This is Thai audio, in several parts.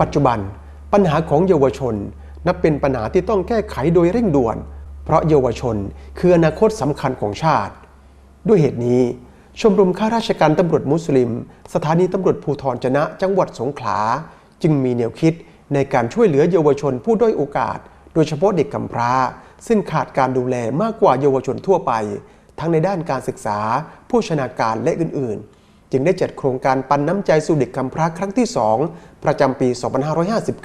ปัจจุบัน ปัญหาของเยาวชน นับเป็นปัญหาที่ต้องแก้ไขโดยเร่งด่วน เพราะเยาวชนคืออนาคตสำคัญของชาติ ด้วยเหตุนี้ชมรมข้าราชการตำรวจมุสลิม สถานีตำรวจภูธรจนะ จังหวัดสงขลา จึงมีแนวคิดในการช่วยเหลือเยาวชนผู้ด้อยโอกาส โดยเฉพาะเด็กกำพร้า ซึ่งขาดการดูแลมากกว่าเยาวชนทั่วไป ทั้งในด้านการศึกษาผู้ชนาการและอื่นๆ จึงได้จัดโครงการปันน้ำใจสู่เด็กกำพร้าครั้งที่ 2 ประจำปี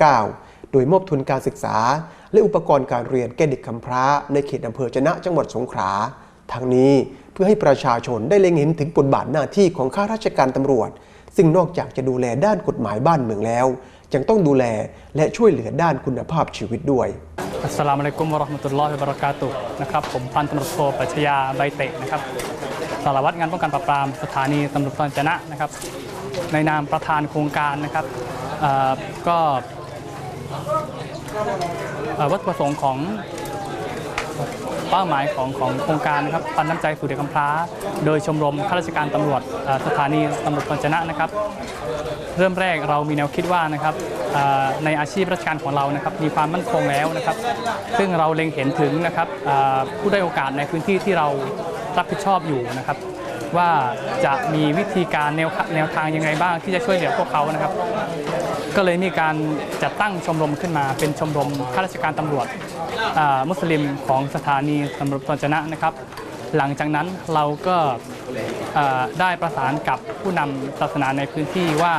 2559 โดยมอบทุนการศึกษา และอุปกรณ์การเรียนแก่เด็กกำพร้าในเขตอำเภอจนะจังหวัดสงขลาทั้งนี้เพื่อให้ประชาชนได้เล็งเห็นถึงบทบาทหน้าที่ของข้าราชการตำรวจ ซึ่งนอกจากจะดูแลด้านกฎหมายบ้านเมืองแล้ว ยังต้องดูแลและช่วยเหลือด้านคุณภาพชีวิตด้วยอัสสลามุอะลัยกุมวะราะห์มะตุลลอฮิวะบะเราะกาตุนะครับผมพันตำรวจโทปัชญาใบเตะนะครับ สารวัตรงานป้องกันปราบปรามสถานีตำรวจภูธรจนะนะครับ ในนามประธานโครงการนะครับก็วัตถุประสงค์ของเป้าหมายของของโครงการนะครับปันน้ำใจสู่เด็กกำพร้า โดยชมรมข้าราชการตำรวจสถานีตำรวจภูธรจนะนะครับ เริ่มแรกเรามีแนวคิดว่านะครับในอาชีพราชการของเรานะครับ มีความมั่นคงแล้วนะครับ ซึ่งเราเล็งเห็นถึงนะครับผู้ได้โอกาสในพื้นที่ที่เรา รับผิดชอบอยู่นะครับ ว่าจะมีวิธีการแนวแนวทางยังไงบ้างที่จะช่วยเหลือพวกเขานะครับ ก็เลยมีการจัดตั้งชมรมขึ้นมา เป็นชมรมข้าราชการตำรวจอ่ามุสลิมของสถานีตำรวจภูธรจนะนะครับ หลังจากนั้นเราก็อ่อได้ประสานกับผู้นำศาสนาในพื้นที่ว่า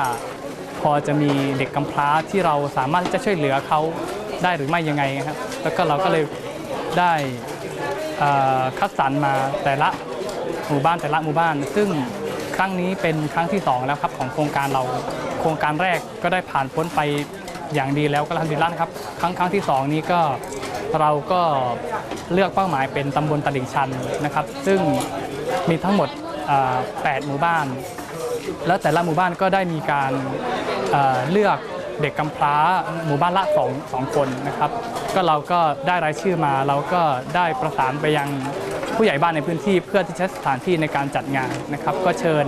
พอจะมีเด็กกำพร้าที่เราสามารถที่จะช่วยเหลือเขาได้หรือไม่ยังไงครับ แล้วก็เราก็เลยได้ คัดสรรมาแต่ละหมู่บ้านแต่ละหมู่บ้าน ซึ่งครั้งนี้เป็นครั้งที่สองแล้วครับของโครงการเราโครงการแรกก็ได้ผ่านพ้นไปอย่างดีแล้วก็ทำดีแล้วนครับ ครั้งครั้งที่สองนี้ก็เราก็เลือกเป้าหมายเป็นตำบลตลิ่งชันนะครับ ซึ่งมีทั้งหมด 8 หมู่บ้าน แล้วแต่ละหมู่บ้านก็ได้มีการเลือก เด็กกำพร้าหมู่บ้านละสองสองคนนะครับ ก็เราก็ได้รายชื่อมา เราก็ได้ประสานไปยังผู้ใหญ่บ้านในพื้นที่เพื่อที่จะสถานที่ในการจัดงานนะครับ ก็เชิญ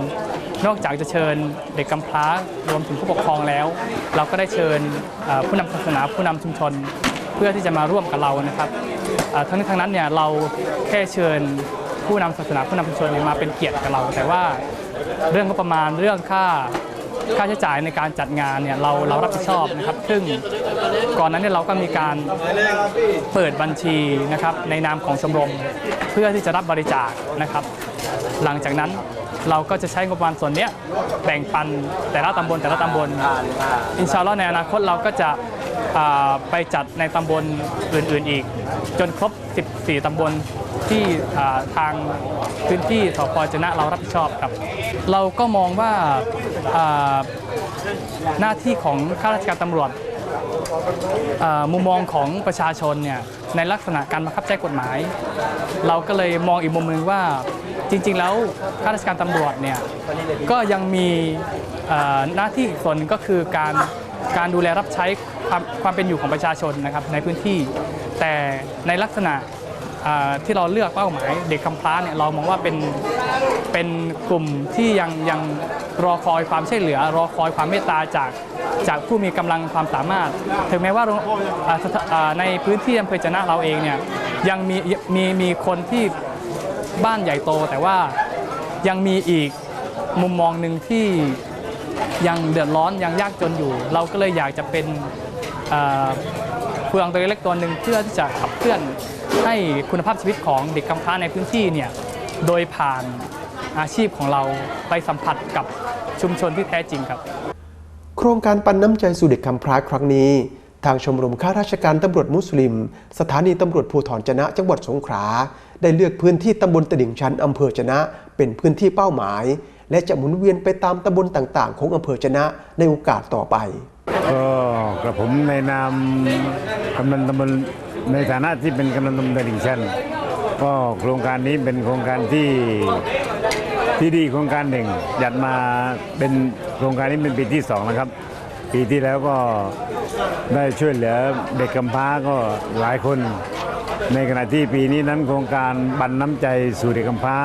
นอกจากจะเชิญเด็กกำพร้ารวมถึงผู้ปกครองแล้ว เราก็ได้เชิญผู้นำศาสนาผู้นำชุมชน เพื่อที่จะมาร่วมกับเรานะครับทั้งนี้ทั้งนั้นเนี่ยเราแค่เชิญผู้นำศาสนาผู้นำชุมชนมาเป็นเกียรติกับเรา แต่ว่าเรื่องงบประมาณเรื่องค่า ค่าใช้จ่ายในการจัดงานเนี่ยเราเรารับผิดชอบนะครับ ซึ่งก่อนนั้นเนี่ยเราก็มีการเปิดบัญชีนะครับในนามของชมรมเพื่อที่จะรับบริจาคนะครับ หลังจากนั้นเราก็จะใช้งบประมาณส่วนนี้แบ่งปันแต่ละตำบลแต่ละตำบลอินชาอัลลอฮ์ในอนาคตเราก็จะไปจัดในตำบลอื่น ๆ อีก จนครบ 14 ตำบล ที่ทางพื้นที่สพจนะเรารับผิดชอบครับ เราก็มองว่าหน้าที่ของข้าราชการตำรวจมุมมองของประชาชนเนี่ยในลักษณะการบังคับใช้กฎหมาย เราก็เลยมองอีกมุมหนึงว่าจริง ๆ แล้วข้าราชการตำรวจเนี่ยก็ยังมีหน้าที่อีกส่วนนึงก็คือการการดูแลรับใช้ความความเป็นอยู่ของประชาชนนะครับในพื้นที่ แต่ในลักษณะ ที่เราเลือกเป้าหมาย เด็กกำพร้าเนี่ยเรามองว่าเป็นเป็นกลุ่มที่ยังยังรอคอยความช่วยเหลือ รอคอยความเมตตาจากจากผู้มีกำลังความสามารถ ถึงแม้ว่าในพื้นที่อำเภอจะนะเราเองเนี่ยยังมีมีมีคนที่บ้านใหญ่โต แต่ว่ายังมีอีกมุมมองหนึ่งที่ยังเดือดร้อนยังยากจนอยู่ เราก็เลยอยากจะเป็นเฟืองตัวเล็กตัวหนึ่งเพื่อที่จะขับเคลื่อน ให้คุณภาพชีวิตของเด็กกำพร้าในพื้นที่เนี่ยโดยผ่านอาชีพของเราไปสัมผัสกับชุมชนที่แท้จริงครับ โครงการปันน้ำใจสู่เด็กกำพร้าครั้งนี้ ทางชมรมข้าราชการตำรวจมุสลิม สถานีตำรวจภูธรจะนะจังหวัดสงขลาได้เลือกพื้นที่ตำบลตลิ่งชันอำเภอจะนะ เป็นพื้นที่เป้าหมาย และจะหมุนเวียนไปตามตำบลต่างๆ ของอำเภอจะนะในโอกาสต่อไปก็กระผมในนามกำนันตำบล ในฐานะที่เป็นกำนันตำบลตลิ่งชันก็โครงการนี้เป็นโครงการที่ที่ดีโครงการหนึ่งจัดมาเป็นโครงการนี้เป็นปีที่สองนะครับ ปีที่แล้วก็ได้ช่วยเหลือเด็กกำพร้าก็หลายคน ในขณะที่ปีนี้นั้นโครงการบันน้ำใจสู่เด็กกำพร้า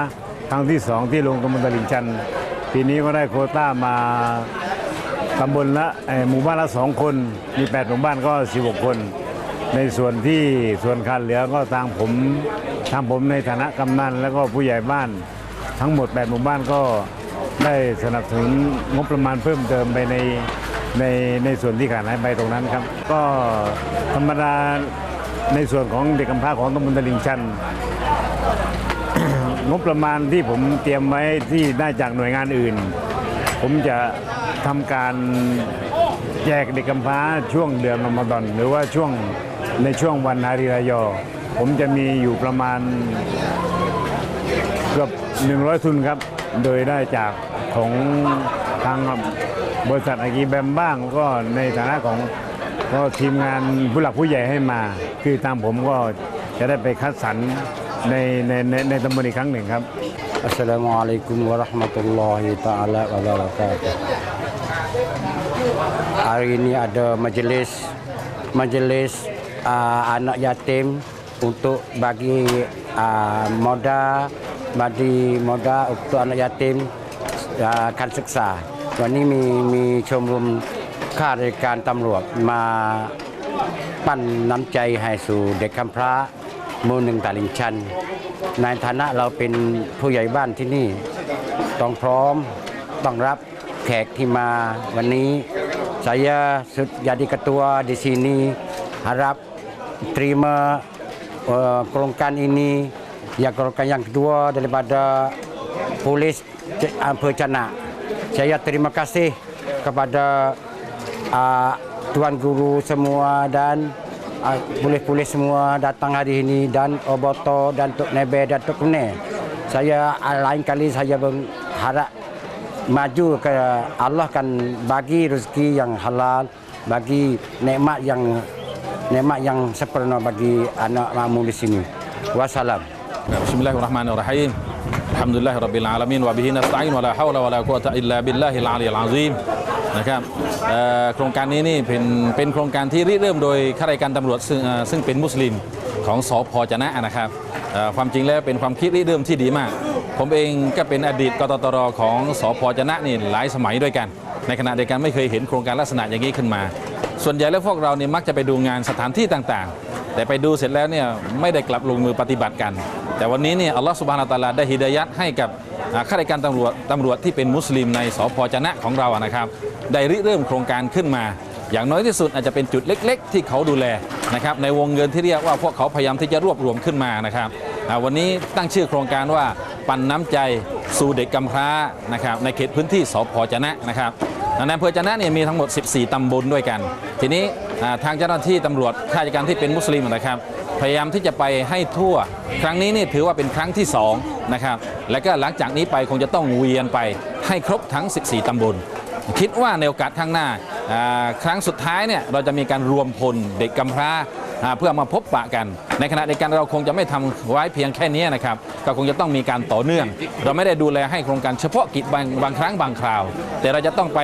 ครั้งที่สองที่ลงตำบลตลิ่งชัน ปีนี้ก็ได้โคต้ามาตำบลละหมู่บ้านละสองคน มี8หมู่บ้านก็16คน ในส่วนที่ส่วนขาดเหลือก็ทางผมทางผมในฐานะกำนัน แล้วก็ผู้ใหญ่บ้านทั้งหมด8หมู่บ้านก็ได้สนับสนุนงบประมาณเพิ่มเติมไปในในในส่วนที่ขาดหายไปตรงนั้นครับ ก็ธรรมดาในส่วนของเด็กกำพร้าของตำบลตลิ่งชันงบประมาณที่ผมเตรียมไว้ที่ได้จากหน่วยงานอื่น ผมจะทำการแจกเด็กกำพร้าช่วงเดือนรอมฎอนหรือว่าช่วง ในช่วงวันฮาริรายอ ผมจะมีอยู่ประมาณเกือบ100 ทุนครับ โดยได้จากของทางบริษัทอากีแบมบ้างก็ในฐานะของก็ทีมงานผู้หลักผู้ใหญ่ให้มา คือตามผมก็จะได้ไปคัดสรรในในในในตำบลอีกครั้งหนึ่งครับ Assalamualaikum warahmatullahi taala wabarakatuh. Hari ini ada majlis majlis uh, anak yatim untuk bagi uh, moda bagi moda untuk anak yatim uh, การศึกษา วันนี้มีมีชมรมข้าราชการตำรวจมาปั้นน้ำใจให้สู่เด็กกำพร้ามู่หนึ่งตลิ่งชัน ในฐานะเราเป็นผู้ใหญ่บ้านที่นี่ ต้องพร้อมต้องรับแขกที่มาวันนี้ saya jadi ketua di sini harap terima uh, kelongkan ini ya kelongkan yang kedua daripada polis Ampere Canak saya terima kasih kepada uh, tuan guru semua dan uh, polis-polis semua datang hari ini dan Oboto dan Tok Nebe dan Tok Kune. Saya uh, lain kali saya berharap maju ke Allah akan bagi rezeki yang halal, bagi nikmat yang nikmat yang sempurna bagi anak makmum di sini. Wassalam. Bismillahirrahmanirrahim. Alhamdulillah Rabbil Alamin wa bihi nasta'in wa la hawla wa la quwata illa billahil aliyyil azim นะครับโครงการนี้นี่เป็นเป็นโครงการที่ริเริ่มโดยข้าราชการตำรวจซึ่งซึ่งเป็นมุสลิมของสอพจนะนะครับความจริงแล้วเป็นความคิดริเริ่มที่ดีมาก ผมเองก็เป็นอดีตกตตรของสอพจนะนี่หลายสมัยด้วยกัน ในขณะเดียวกันไม่เคยเห็นโครงการลักษณะอย่างนี้ขึ้นมา ส่วนใหญ่แล้วพวกเราเนี่ยมักจะไปดูงานสถานที่ต่างๆ แต่ไปดูเสร็จแล้วเนี่ยไม่ได้กลับลงมือปฏิบัติกัน แต่วันนี้เนี่ยอัลลอฮฺสุบฮานาตาลาได้ฮิดายัดให้กับข้าราชการตำรวจตำรวจที่เป็นมุสลิมในสพจนะของเราอะนะครับ ได้ริเริ่มโครงการขึ้นมา อย่างน้อยที่สุดอาจจะเป็นจุดเล็ก ๆ ที่เขาดูแลนะครับในวงเงินที่เรียกว่าพวกเขาพยายามที่จะรวบรวมขึ้นมานะครับวันนี้ตั้งชื่อโครงการว่าปันน้ำใจสู่เด็กกำพร้านะครับในเขตพื้นที่สพจนะนะครับ ในอำเภอจะนะเนี่ยมีทั้งหมด 14 ตำบลด้วยกัน ทีนี้ทางเจ้าหน้าที่ตำรวจข้าราชการที่เป็นมุสลิมนะครับ พยายามที่จะไปให้ทั่ว ครั้งนี้นี่ถือว่าเป็นครั้งที่2นะครับ และก็หลังจากนี้ไปคงจะต้องเวียนไปให้ครบทั้ง 14 ตำบล คิดว่าในโอกาสข้างหน้า ครั้งสุดท้ายเนี่ยเราจะมีการรวมพลเด็กกำพร้า เพื่อมาพบปะกัน ในขณะเดียวกันเราคงจะไม่ทำไว้เพียงแค่นี้นะครับก็คงจะต้องมีการต่อเนื่อง เราไม่ได้ดูแลให้โครงการเฉพาะกิจบางบางครั้งบางคราว แต่เราจะต้องไป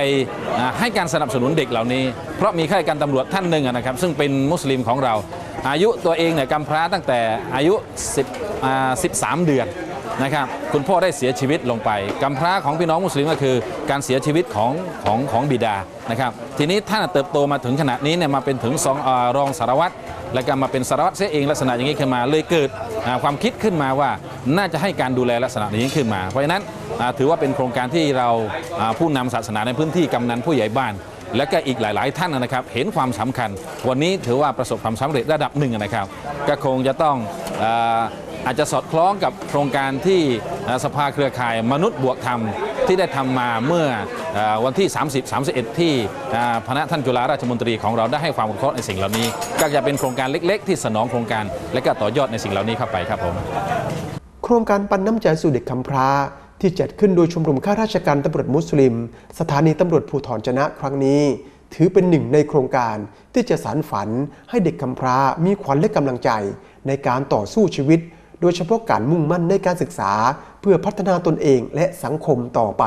ให้การสนับสนุนเด็กเหล่านี้ เพราะมีข้าราชการตำรวจท่านหนึ่งนะครับ ซึ่งเป็นมุสลิมของเรา อายุตัวเองเนี่ยกำพร้าตั้งแต่อายุ10อ่า13 เดือน นะครับคุณพ่อได้เสียชีวิตลงไปกำพร้าของพี่น้องมุสลิมก็คือ การเสียชีวิตของของของบิดานะครับทีนี้ท่านเติบโตมาถึงขณะนี้เนี่ยมาเป็นถึงสองอรองสารวัตรและก็มาเป็นสารวัตรเสียเองลักษณะอย่างนี้ขึ้นมาเลยเกิดความคิดขึ้นมาว่าน่าจะให้การดูแลลักษณะนี้ขึ้นมา เพราะฉะนั้นถือว่าเป็นโครงการที่เราผู้นำศาสนาในพื้นที่กำนันผู้ใหญ่บ้านและก็อีกหลาย ๆ ท่านนะครับ เห็นความสำคัญ วันนี้ถือว่าประสบความสำเร็จระดับหนึ่งนะครับ ก็คงจะต้องอ อาจจะสอดคล้องกับโครงการที่สภาเครือข่ายมนุษย์บวกธรรมที่ได้ทำมาเมื่อวันที่ 30 31 ที่เอ่พระท่านจุฬาราชมนตรีของเราได้ให้ความอนุเคราะห์ในสิ่งเหล่านี้ ก็จะเป็นโครงการเล็ก ๆ ที่สนองโครงการ และก็ต่อยอดในสิ่งเหล่านี้เข้าไปครับผมโครงการปันน้ำใจสู่เด็กกำพร้าที่จัดขึ้นโดยชมรมข้าราชการตำรวจมุสลิม สถานีตำรวจภูธรจนะครั้งนี้ ถือเป็นหนึ่งในโครงการที่จะสานฝันให้เด็กกำพร้ามีขวัญและกำลังใจในการต่อสู้ชีวิต โดยเฉพาะการมุ่งมั่นในการศึกษา เพื่อพัฒนาตนเองและสังคมต่อไป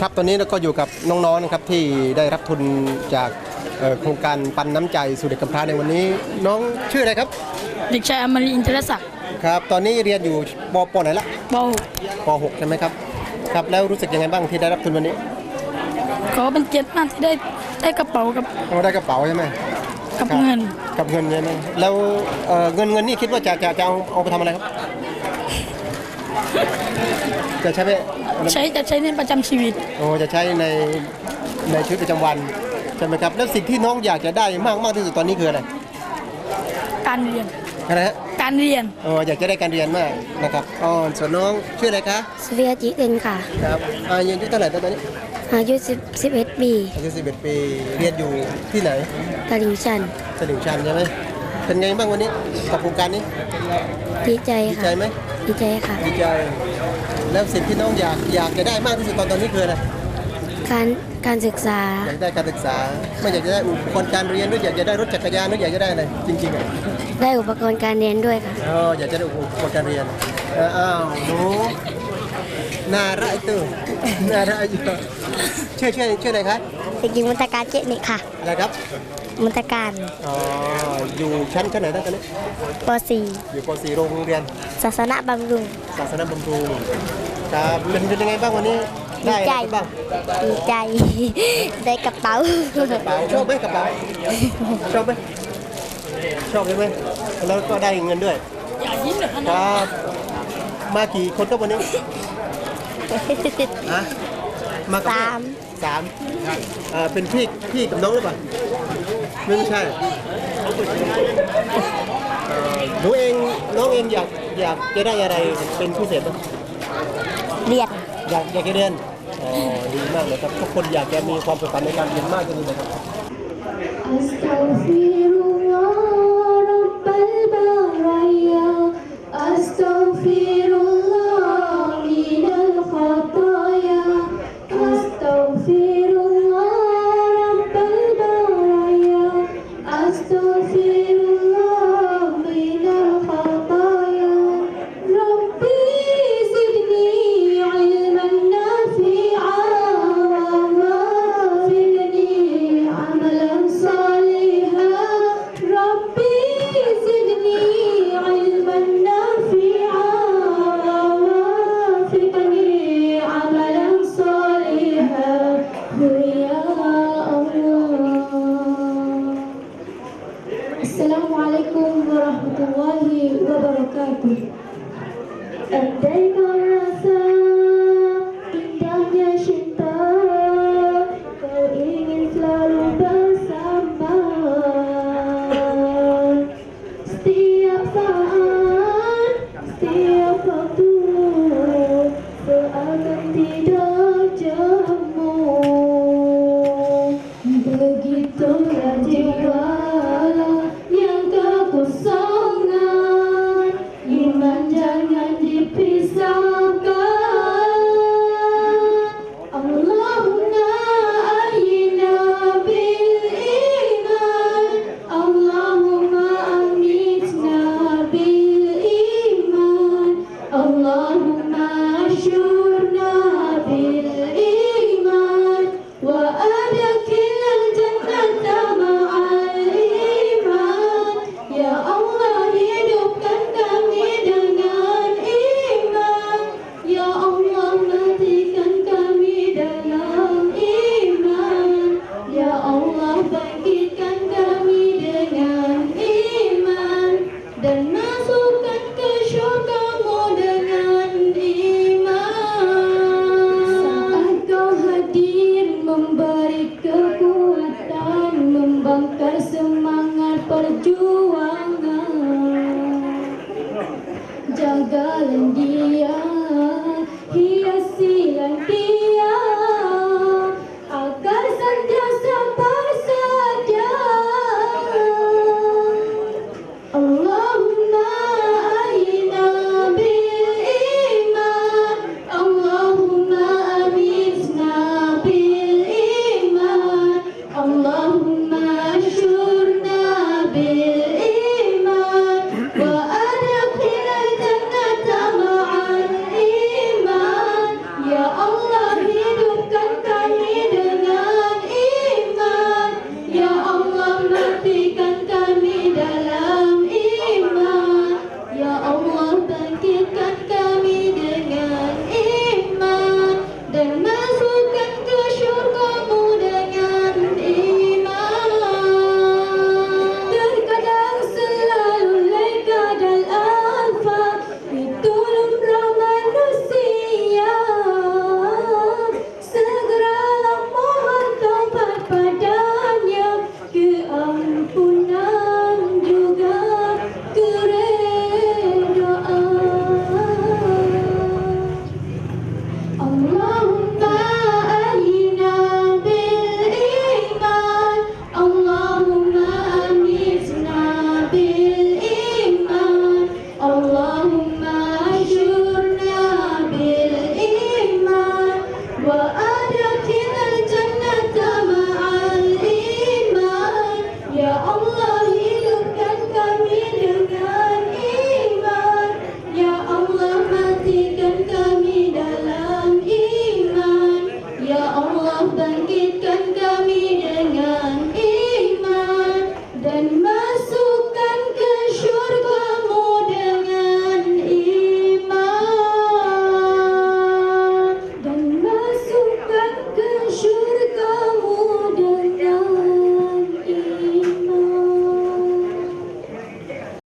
ครับตอนนี้เราก็อยู่กับน้องๆนะครับที่ได้รับทุนจากเอ่อโครงการปันน้ำใจสู่เด็กกำพร้าในวันนี้ น้องชื่ออะไรครับ เด็กชายอมรินทร์อินทรศักดิ์ครับ ตอนนี้เรียนอยู่ปปไหนละปป .6 ใช่ไหมครับครับแล้วรู้สึกยังไงบ้างที่ได้รับทุนวันนี้ .6 ขอเป็นเกียรติมากที่ได้ได้กระเป๋ากับเราได้กระเป๋าใช่ไหม กับครับเงิน กับเงินใช่ไหมแล้วเอ่อเงินเงินนี่คิดว่าจะจะจะเอาเอาไปทำอะไรครับ จะใช้ไปใช้จะใช้ในประจำชีวิต โอ้จะใช้ในในชีวิตประจำวันใช่ไหมครับ แล้วสิ่งที่น้องอยากจะได้มากมากที่สุดตอนนี้คืออะไรการเรียน อะไรฮะการเรียนอ๋ออยากจะได้การเรียนมากนะครับอ๋อส่วนน้องชื่ออะไรคะสุริยจิเดนค่ะครับอายุเท่าไหร่ตอนนี้ อายุ10 11ปีอายุ11 ปี เรียนอยู่ที่ไหนตลิ่งชันสลิงชันใช่ไหมเป็นไงบ้างวันนี้กับโครงการนี้ดีใจดีค่ะใจไหมดีใจค่ะ ดีใจ แล้วสิ่งที่น้องอยากอยากจะได้มากที่สุดตอนตอนนี้คืออะไรการการศึกษาอยากได้การศึกษา ไม่อยากจะได้อุปกรณ์การเรียนหรืออยากจะได้รถจักรยานหรืออยากจะได้อะไรจริงๆอะได้อุปกรณ์การเรียนด้วยค่ะอ๋ออยากจะได้อุปกรณ์การเรียนเอออ้าวหนู น่ารักตู้น่ารักอยู่ช่วยช่วยช่วยหน่อยครับเด็กหญิงมุตการเจนิค่ะ อะไรครับ มุตการ อ๋อ อยู่ชั้นชั้นไหนนะตอนนี้ปอยู่ป .4 โรงเรียน .4 ศาสนาบำรุง ศาสนาบำรุงครับเป็นเป็นยังไงบ้างวันนี้ ได้อะไรไปบ้างดีใจ ได้กระเป๋า กระเป๋าชอบไหมกระเป๋าชอบไหมชอบใช่ไหมแล้วก็ได้เงินด้วย ครับ มากี่คนครับวันนี้ ฮะมากับแสาม สามเป็นพี่พี่กับน้องหรือเปล่าไม่ใช่เอ่อหนูเองน้องเองอยากอยากจะได้อะไรเป็นพิเศษบ้าง เรียนอยากอยากจะเรียนอ๋อดีมากเลยครับ ทุกคนอยากจะมีความสุขในการเรียนมากขึ้นเลยครับ